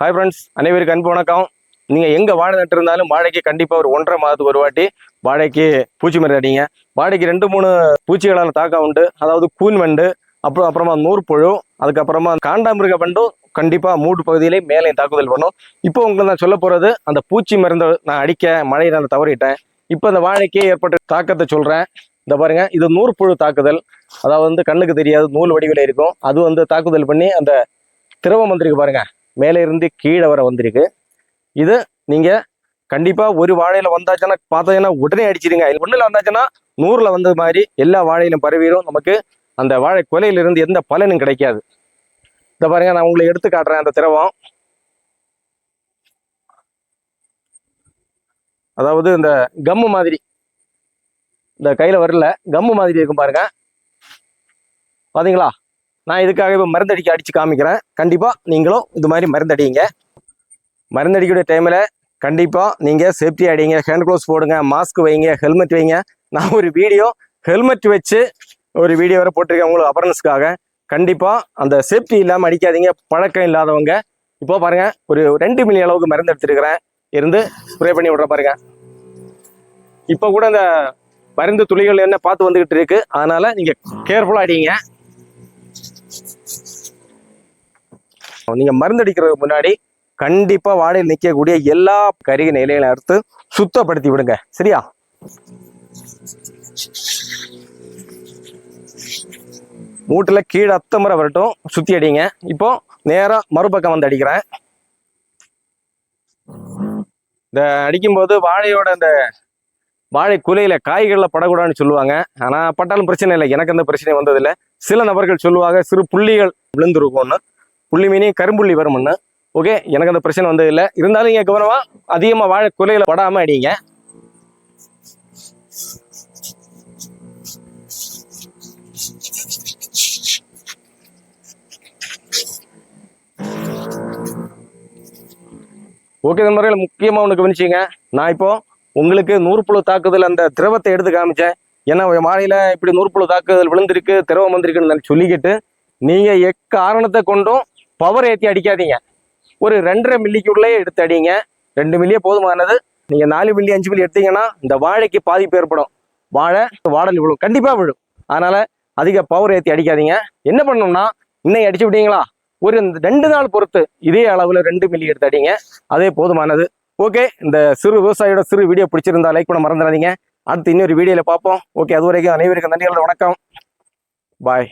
Hi friends அனைவருக்கு அன்பு வணக்கம். நீங்கள் எங்கே வாழை நட்டிருந்தாலும் வாழைக்கு கண்டிப்பாக ஒரு ஒன்றரை மாதத்துக்கு ஒரு வாட்டி வாழைக்கு பூச்சி மருந்து அடிங்க. வாழைக்கு ரெண்டு மூணு பூச்சிகளான தாக்கம் உண்டு. அதாவது கூன் வண்டு அப்புறம் அப்புறமா நூற்புழு அதுக்கப்புறமா காண்டாமிருக வண்டும் கண்டிப்பாக மூட்டு பகுதியிலே மேலே தாக்குதல் பண்ணும். இப்போ உங்களுக்கு நான் சொல்ல போகிறது அந்த பூச்சி மருந்தை நான் அடிக்க மழையை நான் தவறிட்டேன். இப்போ அந்த வாழைக்கே ஏற்பட்ட தாக்கத்தை சொல்கிறேன் இந்த பாருங்க இது நூற்புழு தாக்குதல். அதாவது வந்து கண்ணுக்கு தெரியாது நூல் வடிவில் இருக்கும். அது வந்து தாக்குதல் பண்ணி அந்த திரவம் வந்திருக்கு பாருங்கள் மேலே இருந்து கீழே வர வந்திருக்கு. இது நீங்கள் கண்டிப்பாக ஒரு வாழையில் வந்தாச்சுன்னா பார்த்தீங்கன்னா உடனே அடிச்சிருங்க இது ஒண்ணுல வந்தாச்சுன்னா நூறில் வந்தது மாதிரி எல்லா வாழையிலும் பரவிடும் நமக்கு அந்த வாழை கொலையிலிருந்து எந்த பலனும் கிடைக்காது. இந்த பாருங்க நான் உங்களை எடுத்து காட்டுறேன் அந்த திரவம். அதாவது இந்த கம்மு மாதிரி. இந்த கையில் வரல கம்மு மாதிரி இருக்கும் பாருங்க. பார்த்தீங்களா நான் இதுக்காக இப்போ மருந்தடிக்க அடித்து காமிக்கிறேன். கண்டிப்பாக நீங்களும் இது மாதிரி மருந்தடிங்க. மருந்தடிக்கக்கூடிய டைமில் கண்டிப்பாக நீங்கள் சேஃப்டி அடிங்க. ஹேண்ட் க்ளோஸ் போடுங்க மாஸ்க் வைங்க ஹெல்மெட் வைங்க. நான் ஒரு வீடியோ ஹெல்மெட் வச்சு ஒரு வீடியோ வரை போட்டிருக்கேன் உங்களுக்கு அவேர்னஸ்க்காக கண்டிப்பாக அந்த சேஃப்டி இல்லாமல் அடிக்காதீங்க. பழக்கம் இல்லாதவங்க. இப்போ பாருங்கள் ஒரு ரெண்டு மில்லி அளவுக்கு மருந்து எடுத்துருக்கிறேன். இருந்து ஸ்ப்ரே பண்ணி விட்ற பாருங்க. இப்போ கூட அந்த மருந்து துளிகள் என்ன பார்த்து வந்துக்கிட்டு இருக்கு. அதனால் நீங்கள் கேர்ஃபுல்லாக அடிங்க. நீங்க மருந்து அடிக்கிறதுக்கு முன்னாடி கண்டிப்பா வாடையில் நிற்கக்கூடிய எல்லா கருகி இலைகளை அறுத்து சுத்தப்படுத்தி விடுங்க. சரியா? மூட்டுல கீழே அத்த முறை வரட்டும். சுத்தி அடிங்க. இப்போ நேரா மறுபக்கம் வந்து அடிக்கிறேன். இந்த அடிக்கும்போது வாழையோட அந்த வாழை குலையில காய்கள்ல படக்கூடாதுன்னு சொல்லுவாங்க. ஆனா பட்டாலும் பிரச்சனை இல்லை. எனக்கு அந்த பிரச்சனை வந்ததில்லை. சில நபர்கள் சொல்லுவாங்க சிறு புள்ளிகள் விழுந்துருக்கும்னு. புள்ளி மீனி கரும்புள்ளி வரும்னு ஓகே எனக்கு அந்த பிரச்சனை வந்தது இல்லை. இருந்தாலும் இங்க கவனமாக அதிகமாக வாழை குலையில படாமல் அடிங்க. ஓகே இந்த முறையில் முக்கியமாக ஒன்று கவனிச்சிங்க. நான் இப்போ உங்களுக்கு நூறுப்புழு தாக்குதல் அந்த திரவத்தை எடுத்து காமிச்சேன். ஏன்னா மாலையில் இப்படி நூற்புழு தாக்குதல் விழுந்திருக்கு திரவம் வந்திருக்குன்னு சொல்லிக்கிட்டு நீங்கள் எக்காரணத்தை கொண்டும் பவர் ஏற்றி அடிக்காதீங்க. ஒரு ரெண்டரை மில்லிக்குள்ளே எடுத்து அடிங்க. ரெண்டு மில்லியே போதுமானது நீங்கள் நாலு மில்லி அஞ்சு மில்லி எடுத்தீங்கன்னா இந்த வாழைக்கு பாதிப்பு ஏற்படும். வாழை வாடல் விழும். கண்டிப்பாக விழும். அதனால் அதிக பவர் ஏற்றி அடிக்காதீங்க. என்ன பண்ணணும்னா இன்னைக்கு அடிச்சு விட்டீங்களா? ஒரு இந்த ரெண்டு நாள் பொறுத்து இதே அளவில் ரெண்டு மில்லி எடுத்து அடிங்க. அதே போதுமானது ஓகே இந்த சிறு விவசாயியோட சிறு வீடியோ பிடிச்சிருந்தா லைக் பண்ண மறந்துடாதீங்க. அடுத்து இன்னொரு வீடியோவில் பார்ப்போம். ஓகே அது வரைக்கும் அனைவருக்கும் நன்றிகளோட வணக்கம். பாய்